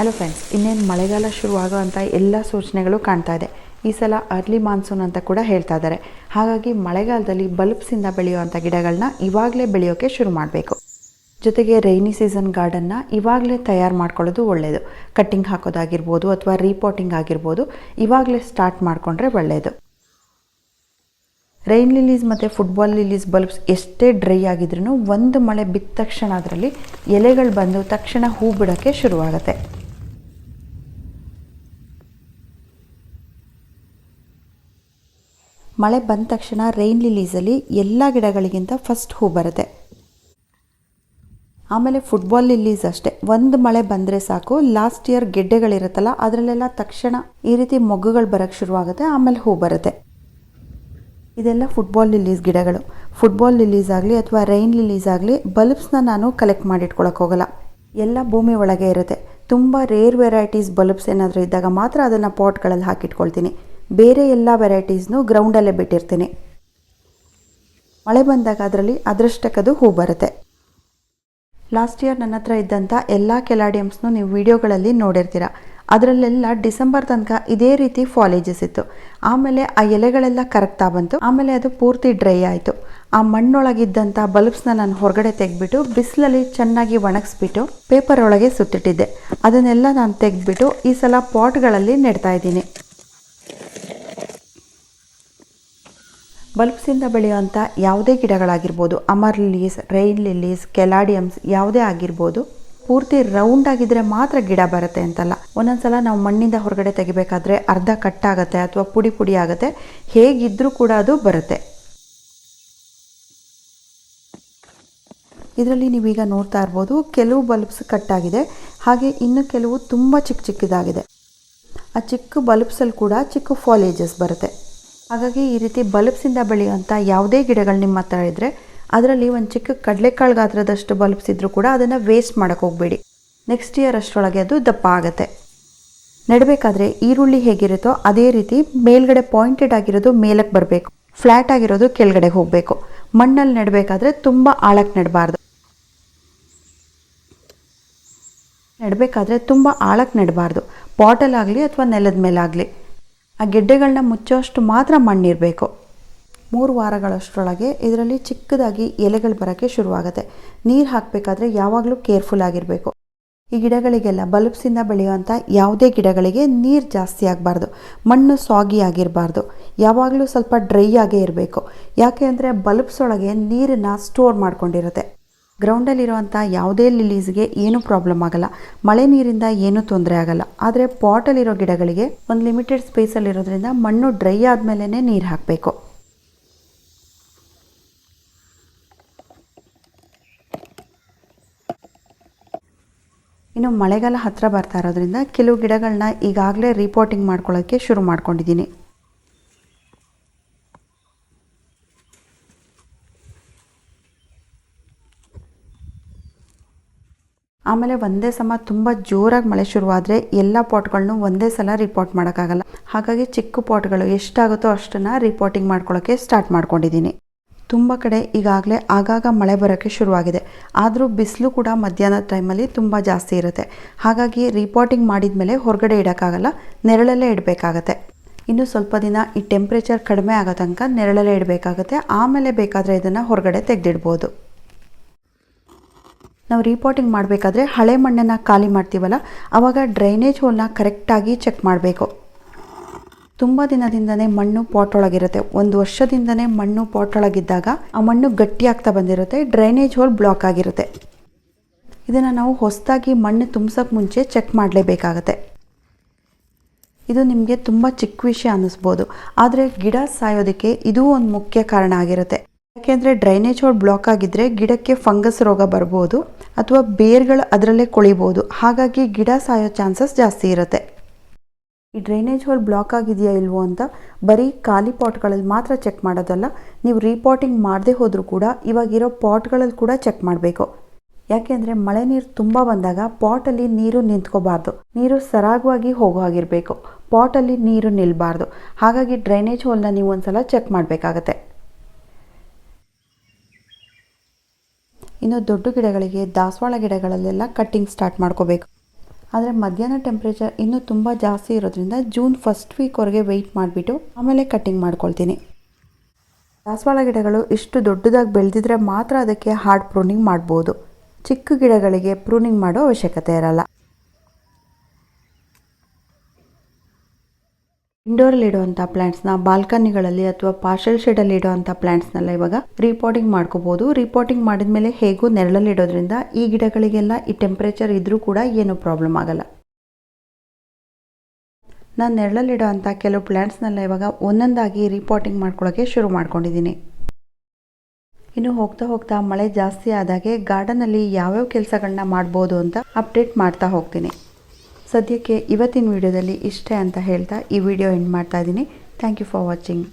Hello friends ಇನ್ನೇನು ಮಳೆಗಾಲ ಶುರುವಾಗುವಂಥ ಎಲ್ಲ ಸೂಚನೆಗಳು ಕಾಣ್ತಾ ಇದೆ. ಈ ಸಲ ಅರ್ಲಿ ಮಾನ್ಸೂನ್ ಅಂತ ಕೂಡ ಹೇಳ್ತಾ ಇದ್ದಾರೆ. ಹಾಗಾಗಿ ಮಳೆಗಾಲದಲ್ಲಿ ಬಲ್ಬ್ಸಿಂದ ಬೆಳೆಯುವಂಥ ಗಿಡಗಳನ್ನ ಇವಾಗಲೇ ಬೆಳೆಯೋಕ್ಕೆ ಶುರು ಮಾಡಬೇಕು. ಜೊತೆಗೆ ರೈನಿ ಸೀಸನ್ ಗಾರ್ಡನ್ನ ಇವಾಗಲೇ ತಯಾರು ಮಾಡ್ಕೊಳ್ಳೋದು ಒಳ್ಳೆಯದು ಕಟ್ಟಿಂಗ್ ಹಾಕೋದಾಗಿರ್ಬೋದು ಅಥವಾ ರೀಪೋಟಿಂಗ್ ಆಗಿರ್ಬೋದು ಇವಾಗಲೇ ಸ್ಟಾರ್ಟ್ ಮಾಡಿಕೊಂಡ್ರೆ ಒಳ್ಳೆಯದು ರೈನ್ ಲಿಲೀಸ್ ಮತ್ತು ಫುಟ್ಬಾಲ್ ಲಿಲೀಸ್ ಬಲ್ಬ್ಸ್ ಎಷ್ಟೇ ಡ್ರೈ ಆಗಿದ್ರೂ ಒಂದು ಮಳೆ ಬಿದ್ದ ತಕ್ಷಣ ಅದರಲ್ಲಿ ಎಲೆಗಳು ಬಂದು ತಕ್ಷಣ ಹೂ ಬಿಡೋಕ್ಕೆ ಶುರುವಾಗುತ್ತೆ. ಮಳೆ ಬಂದ ತಕ್ಷಣ ರೈನ್ ಲಿಲೀಸಲ್ಲಿ ಎಲ್ಲ ಗಿಡಗಳಿಗಿಂತ ಫಸ್ಟ್ ಹೂ ಬರುತ್ತೆ. ಆಮೇಲೆ ಫುಟ್ಬಾಲ್ ಲಿಲ್ಲೀಸ್ ಅಷ್ಟೇ. ಒಂದು ಮಳೆ ಬಂದರೆ ಸಾಕು ಲಾಸ್ಟ್ ಇಯರ್ ಗೆಡ್ಡೆಗಳಿರುತ್ತಲ್ಲ, ಅದರಲ್ಲೆಲ್ಲ ತಕ್ಷಣ ಈ ರೀತಿ ಮೊಗ್ಗುಗಳು ಬರೋಕ್ಕೆ ಶುರುವಾಗುತ್ತೆ, ಆಮೇಲೆ ಹೂ ಬರುತ್ತೆ. ಇದೆಲ್ಲ ಫುಟ್ಬಾಲ್ ಲಿಲ್ಲೀಸ್ ಗಿಡಗಳು. ಫುಟ್ಬಾಲ್ ಲಿಲ್ಲೀಸ್ ಆಗಲಿ ಅಥವಾ ರೈನ್ ಲಿಲೀಸ್ ಆಗಲಿ ಬಲ್ಬ್ಸ್ನ ನಾನು ಕಲೆಕ್ಟ್ ಮಾಡಿಟ್ಕೊಳಕ್ಕೆ ಹೋಗಲ್ಲ. ಎಲ್ಲ ಭೂಮಿ ಒಳಗೆ ಇರುತ್ತೆ. ತುಂಬ ರೇರ್ ವೆರೈಟೀಸ್ ಬಲ್ಬ್ಸ್ ಏನಾದರೂ ಇದ್ದಾಗ ಮಾತ್ರ ಅದನ್ನು ಪಾಟ್ಗಳಲ್ಲಿ ಹಾಕಿಟ್ಕೊಳ್ತೀನಿ. ಬೇರೆ ಎಲ್ಲ ವೆರೈಟೀಸ್ನು ಗ್ರೌಂಡಲ್ಲೇ ಬಿಟ್ಟಿರ್ತೀನಿ. ಮಳೆ ಬಂದಾಗ ಅದರಲ್ಲಿ ಅದರಷ್ಟಕ್ಕದು ಹೂ ಬರುತ್ತೆ. ಲಾಸ್ಟ್ ಇಯರ್ ನನ್ನ ಹತ್ರ ಇದ್ದಂಥ ಎಲ್ಲ ಕೆಲಾಡಿಯಮ್ಸ್ನು ನೀವು ವಿಡಿಯೋಗಳಲ್ಲಿ ನೋಡಿರ್ತೀರ. ಅದರಲ್ಲೆಲ್ಲ ಡಿಸೆಂಬರ್ ತನಕ ಇದೇ ರೀತಿ ಫಾಲೇಜಸ್ ಇತ್ತು. ಆಮೇಲೆ ಆ ಎಲೆಗಳೆಲ್ಲ ಕರಗ್ತಾ ಬಂತು. ಆಮೇಲೆ ಅದು ಪೂರ್ತಿ ಡ್ರೈ ಆಯಿತು. ಆ ಮಣ್ಣೊಳಗಿದ್ದಂಥ ಬಲ್ಬ್ಸ್ನ ನಾನು ಹೊರಗಡೆ ತೆಗೆದ್ಬಿಟ್ಟು ಬಿಸಿಲಲ್ಲಿ ಚೆನ್ನಾಗಿ ಒಣಗಿಸ್ಬಿಟ್ಟು ಪೇಪರ್ ಒಳಗೆ ಸುತ್ತಿಟ್ಟಿದ್ದೆ. ಅದನ್ನೆಲ್ಲ ನಾನು ತೆಗೆದ್ಬಿಟ್ಟು ಈ ಸಲ ಪಾಟ್ಗಳಲ್ಲಿ ನೆಡ್ತಾ ಇದ್ದೀನಿ. ಬಲ್ಬ್ಸಿಂದ ಬೆಳೆಯುವಂಥ ಯಾವುದೇ ಗಿಡಗಳಾಗಿರ್ಬೋದು, Amar lilies, rain lilies, caladiums ಯಾವುದೇ ಆಗಿರ್ಬೋದು, ಪೂರ್ತಿ ರೌಂಡ್ ಆಗಿದ್ರೆ ಮಾತ್ರ ಗಿಡ ಬರುತ್ತೆ ಅಂತಲ್ಲ. ಒಂದೊಂದ್ಸಲ ನಾವು ಮಣ್ಣಿಂದ ಹೊರಗಡೆ ತೆಗಿಬೇಕಾದ್ರೆ ಅರ್ಧ ಕಟ್ಟಾಗುತ್ತೆ ಅಥವಾ ಪುಡಿ ಪುಡಿ ಆಗುತ್ತೆ. ಹೇಗಿದ್ರೂ ಕೂಡ ಅದು ಬರುತ್ತೆ. ಇದರಲ್ಲಿ ನೀವೀಗ ನೋಡ್ತಾ ಇರ್ಬೋದು ಕೆಲವು ಬಲ್ಬ್ಸ್ ಕಟ್ಟಾಗಿದೆ. ಹಾಗೆ ಇನ್ನು ಕೆಲವು ತುಂಬ ಚಿಕ್ಕ ಚಿಕ್ಕದಾಗಿದೆ. ಆ ಚಿಕ್ಕ ಬಲ್ಬ್ಸಲ್ಲಿ ಕೂಡ ಚಿಕ್ಕ ಫಾಲೇಜಸ್ ಬರುತ್ತೆ. ಹಾಗಾಗಿ ಈ ರೀತಿ ಬಲ್ಬ್ಸಿಂದ ಬೆಳೆಯುವಂಥ ಯಾವುದೇ ಗಿಡಗಳು ನಿಮ್ಮ ಹತ್ರ ಇದ್ದರೆ ಅದರಲ್ಲಿ ಒಂದು ಚಿಕ್ಕ ಕಡಲೆಕಾಳು ಗಾತ್ರದಷ್ಟು ಬಲ್ಬ್ಸ್ ಇದ್ದರೂ ಕೂಡ ಅದನ್ನು ವೇಸ್ಟ್ ಮಾಡೋಕ್ಕೆ ಹೋಗಬೇಡಿ. ನೆಕ್ಸ್ಟ್ ಇಯರ್ ಅಷ್ಟರೊಳಗೆ ಅದು ದಪ್ಪ ಆಗುತ್ತೆ. ನೆಡಬೇಕಾದ್ರೆ ಈರುಳ್ಳಿ ಹೇಗಿರುತ್ತೋ ಅದೇ ರೀತಿ ಮೇಲ್ಗಡೆ ಪಾಯಿಂಟೆಡ್ ಆಗಿರೋದು ಮೇಲಕ್ಕೆ ಬರಬೇಕು. ಫ್ಲ್ಯಾಟ್ ಆಗಿರೋದು ಕೆಳಗಡೆ ಹೋಗಬೇಕು. ಮಣ್ಣಲ್ಲಿ ನೆಡಬೇಕಾದ್ರೆ ತುಂಬ ಆಳಕ್ಕೆ ನೆಡಬಾರ್ದು. ನೆಡಬೇಕಾದ್ರೆ ತುಂಬ ಆಳಕ್ಕೆ ನೆಡಬಾರ್ದು. ಪಾಟಲ್ಲಾಗಲಿ ಅಥವಾ ನೆಲದ ಮೇಲಾಗಲಿ. ಆ ಗೆಡ್ಡೆಗಳನ್ನ ಮುಚ್ಚೋಷ್ಟು ಮಾತ್ರ ಮಣ್ಣಿರಬೇಕು. ಮೂರು ವಾರಗಳಷ್ಟರೊಳಗೆ ಇದರಲ್ಲಿ ಚಿಕ್ಕದಾಗಿ ಎಲೆಗಳು ಬರೋಕ್ಕೆ ಶುರುವಾಗುತ್ತೆ. ನೀರು ಹಾಕಬೇಕಾದ್ರೆ ಯಾವಾಗಲೂ ಕೇರ್ಫುಲ್ ಆಗಿರಬೇಕು. ಈ ಗಿಡಗಳಿಗೆಲ್ಲ ಬಲ್ಬ್ಸಿಂದ ಬೆಳೆಯುವಂಥ ಯಾವುದೇ ಗಿಡಗಳಿಗೆ ನೀರು ಜಾಸ್ತಿ ಆಗಬಾರ್ದು. ಮಣ್ಣು ಸಾಗಿ ಆಗಿರಬಾರ್ದು. ಯಾವಾಗಲೂ ಸ್ವಲ್ಪ ಡ್ರೈ ಆಗೇ ಇರಬೇಕು. ಯಾಕೆ ಅಂದರೆ ಬಲ್ಬ್ಸ್ ಒಳಗೆ ನೀರನ್ನು ಸ್ಟೋರ್ ಮಾಡ್ಕೊಂಡಿರುತ್ತೆ. ಗ್ರೌಂಡಲ್ಲಿರುವಂಥ ಯಾವುದೇ ಲಿಲೀಸ್ಗೆ ಏನೂ ಪ್ರಾಬ್ಲಮ್ ಆಗಲ್ಲ. ಮಳೆ ನೀರಿಂದ ಏನೂ ತೊಂದರೆ ಆಗಲ್ಲ. ಆದರೆ ಪಾಟಲ್ಲಿರೋ ಗಿಡಗಳಿಗೆ ಒಂದು ಲಿಮಿಟೆಡ್ ಸ್ಪೇಸಲ್ಲಿರೋದ್ರಿಂದ ಮಣ್ಣು ಡ್ರೈ ಆದಮೇಲೆ ನೀರು ಹಾಕಬೇಕು. ಇನ್ನು ಮಳೆಗಾಲ ಹತ್ತಿರ ಬರ್ತಾ ಇರೋದ್ರಿಂದ ಕೆಲವು ಗಿಡಗಳನ್ನ ಈಗಾಗಲೇ ರಿಪೋರ್ಟಿಂಗ್ ಮಾಡ್ಕೊಳ್ಳೋಕ್ಕೆ ಶುರು ಮಾಡ್ಕೊಂಡಿದ್ದೀನಿ. ಆಮೇಲೆ ಒಂದೇ ಸಮ ತುಂಬ ಜೋರಾಗಿ ಮಳೆ ಶುರುವಾದರೆ ಎಲ್ಲ ಪಾಟ್ಗಳನ್ನು ಒಂದೇ ಸಲ ರಿಪೋರ್ಟ್ ಮಾಡೋಕ್ಕಾಗಲ್ಲ. ಹಾಗಾಗಿ ಚಿಕ್ಕ ಪಾಟ್ಗಳು ಎಷ್ಟಾಗುತ್ತೋ ಅಷ್ಟನ್ನು ರಿಪೋರ್ಟಿಂಗ್ ಮಾಡ್ಕೊಳ್ಳೋಕ್ಕೆ ಸ್ಟಾರ್ಟ್ ಮಾಡ್ಕೊಂಡಿದ್ದೀನಿ ತುಂಬ ಕಡೆ ಈಗಾಗಲೇ ಆಗಾಗ ಮಳೆ ಬರೋಕ್ಕೆ ಶುರುವಾಗಿದೆ. ಆದರೂ ಬಿಸಿಲು ಕೂಡ ಮಧ್ಯಾಹ್ನದ ಟೈಮಲ್ಲಿ ತುಂಬ ಜಾಸ್ತಿ ಇರುತ್ತೆ. ಹಾಗಾಗಿ ರಿಪೋರ್ಟಿಂಗ್ ಮಾಡಿದ ಮೇಲೆ ಹೊರಗಡೆ ಇಡೋಕ್ಕಾಗಲ್ಲ, ನೆರಳಲ್ಲೇ ಇಡಬೇಕಾಗತ್ತೆ. ಇನ್ನು ಸ್ವಲ್ಪ ದಿನ ಈ ಟೆಂಪ್ರೇಚರ್ ಕಡಿಮೆ ಆಗೋ ತನಕ ನೆರಳಲ್ಲೇ ಇಡಬೇಕಾಗತ್ತೆ. ಆಮೇಲೆ ಬೇಕಾದರೆ ಇದನ್ನು ಹೊರಗಡೆ ತೆಗೆದಿಡ್ಬೋದು. ನಾವು ರಿಪೋರ್ಟಿಂಗ್ ಮಾಡಬೇಕಾದ್ರೆ ಹಳೆ ಮಣ್ಣನ್ನು ಖಾಲಿ ಮಾಡ್ತೀವಲ್ಲ ಆವಾಗ ಡ್ರೈನೇಜ್ ಹೋಲ್ನ ಕರೆಕ್ಟಾಗಿ ಚೆಕ್ ಮಾಡಬೇಕು. ತುಂಬ ದಿನದಿಂದನೇ ಮಣ್ಣು ಪಾಟ್ ಒಳಗಿರುತ್ತೆ ಒಂದು ವರ್ಷದಿಂದನೇ ಮಣ್ಣು ಪಾಟ್ ಒಳಗಿದ್ದಾಗ ಆ ಮಣ್ಣು ಗಟ್ಟಿಯಾಗ್ತಾ ಬಂದಿರುತ್ತೆ ಡ್ರೈನೇಜ್ ಹೋಲ್ ಬ್ಲಾಕ್ ಆಗಿರುತ್ತೆ. ಇದನ್ನು ನಾವು ಹೊಸದಾಗಿ ಮಣ್ಣು ತುಂಬಿಸೋಕ್ಕೆ ಮುಂಚೆ ಚೆಕ್ ಮಾಡಲೇಬೇಕಾಗತ್ತೆ. ಇದು ನಿಮಗೆ ತುಂಬ ಚಿಕ್ಕ ವಿಷಯ ಅನ್ನಿಸ್ಬೋದು. ಆದರೆ ಗಿಡ ಸಾಯೋದಕ್ಕೆ ಇದೂ ಒಂದು ಮುಖ್ಯ ಕಾರಣ ಆಗಿರುತ್ತೆ. ಯಾಕೆಂದರೆ ಡ್ರೈನೇಜ್ ಹೋಲ್ ಬ್ಲಾಕ್ ಆಗಿದ್ದರೆ ಗಿಡಕ್ಕೆ ಫಂಗಸ್ ರೋಗ ಬರ್ಬೋದು. ಅಥವಾ ಬೇರ್ಗಳು ಅದರಲ್ಲೇ ಕೊಳಿಬೋದು. ಹಾಗಾಗಿ ಗಿಡ ಸಾಯೋ ಚಾನ್ಸಸ್ ಜಾಸ್ತಿ ಇರುತ್ತೆ. ಈ ಡ್ರೈನೇಜ್ ಹೋಲ್ ಬ್ಲಾಕ್ ಆಗಿದೆಯಾ ಇಲ್ವೋ ಅಂತ ಬರೀ ಖಾಲಿ ಪಾಟ್ಗಳಲ್ಲಿ ಮಾತ್ರ ಚೆಕ್ ಮಾಡೋದಲ್ಲ, ನೀವು ರೀಪಾಟಿಂಗ್ ಮಾಡದೇ ಹೋದರೂ ಕೂಡ ಇವಾಗಿರೋ ಪಾಟ್ಗಳಲ್ಲಿ ಕೂಡ ಚೆಕ್ ಮಾಡಬೇಕು. ಯಾಕೆಂದರೆ ಮಳೆ ನೀರು ತುಂಬ ಬಂದಾಗ ಪಾಟಲ್ಲಿ ನೀರು ನಿಂತ್ಕೋಬಾರ್ದು. ನೀರು ಸರಾಗವಾಗಿ ಹೋಗೋ ಆಗಿರಬೇಕು ಪಾಟಲ್ಲಿ ನೀರು ನಿಲ್ಲಬಾರ್ದು ಹಾಗಾಗಿ ಡ್ರೈನೇಜ್ ಹೋಲ್ನ ನೀವು ಒಂದ್ಸಲ ಚೆಕ್ ಮಾಡಬೇಕಾಗತ್ತೆ. ಇನ್ನು ದೊಡ್ಡ ಗಿಡಗಳಿಗೆ ದಾಸವಾಳ ಗಿಡಗಳಲ್ಲೆಲ್ಲ ಕಟ್ಟಿಂಗ್ ಸ್ಟಾರ್ಟ್ ಮಾಡ್ಕೋಬೇಕು. ಆದರೆ ಮಧ್ಯಾಹ್ನ ಟೆಂಪ್ರೇಚರ್ ಇನ್ನೂ ತುಂಬ ಜಾಸ್ತಿ ಇರೋದ್ರಿಂದ ಜೂನ್ ಫಸ್ಟ್ ವೀಕ್ವರೆಗೆ ವೆಯ್ಟ್ ಮಾಡಿಬಿಟ್ಟು ಆಮೇಲೆ ಕಟ್ಟಿಂಗ್ ಮಾಡ್ಕೊಳ್ತೀನಿ. ದಾಸವಾಳ ಗಿಡಗಳು ಇಷ್ಟು ದೊಡ್ಡದಾಗಿ ಬೆಳೆದಿದ್ರೆ ಮಾತ್ರ ಅದಕ್ಕೆ ಹಾರ್ಡ್ ಪ್ರೂನಿಂಗ್ ಮಾಡ್ಬೋದು. ಚಿಕ್ಕ ಗಿಡಗಳಿಗೆ ಪ್ರೂನಿಂಗ್ ಮಾಡೋ ಅವಶ್ಯಕತೆ ಇರಲ್ಲ. ಇಂಡೋರಲ್ಲಿ ಇಡುವಂಥ ಪ್ಲಾಂಟ್ಸ್ನ ಬಾಲ್ಕನಿಗಳಲ್ಲಿ ಅಥವಾ ಪಾರ್ಷಲ್ ಶೆಡಲ್ಲಿ ಇಡುವಂಥ ಪ್ಲಾಂಟ್ಸ್ನೆಲ್ಲ ಇವಾಗ ರೀಪಾಟಿಂಗ್ ಮಾಡ್ಕೋಬೋದು. ಮಾಡಿದ ಮೇಲೆ ಹೇಗೂ ನೆರಳಲ್ಲಿ ಇಡೋದ್ರಿಂದ ಈ ಗಿಡಗಳಿಗೆಲ್ಲ ಈ ಟೆಂಪ್ರೇಚರ್ ಇದ್ರೂ ಕೂಡ ಏನು ಪ್ರಾಬ್ಲಮ್ ಆಗಲ್ಲ. ನಾನು ನೆರಳಲ್ಲಿ ಅಂಥ ಕೆಲವು ಪ್ಲಾಂಟ್ಸ್ನೆಲ್ಲ ಇವಾಗ ಒಂದೊಂದಾಗಿ ರಿಪೋರ್ಟಿಂಗ್ ಮಾಡ್ಕೊಳ್ಳೋಕ್ಕೆ ಶುರು ಮಾಡ್ಕೊಂಡಿದ್ದೀನಿ. ಇನ್ನು ಹೋಗ್ತಾ ಹೋಗ್ತಾ ಮಳೆ ಜಾಸ್ತಿ ಆದಾಗೆ ಗಾರ್ಡನಲ್ಲಿ ಯಾವ್ಯಾವ ಕೆಲಸಗಳನ್ನ ಮಾಡ್ಬೋದು ಅಂತ ಅಪ್ಡೇಟ್ ಮಾಡ್ತಾ ಹೋಗ್ತೀನಿ. ಸದ್ಯಕ್ಕೆ ಇವತ್ತಿನ ವಿಡಿಯೋದಲ್ಲಿ ಇಷ್ಟೇ ಅಂತ ಹೇಳ್ತಾ ಈ ವಿಡಿಯೋ ಎಂಡ್ ಮಾಡ್ತಾ ಇದ್ದೀನಿ. Thank you for watching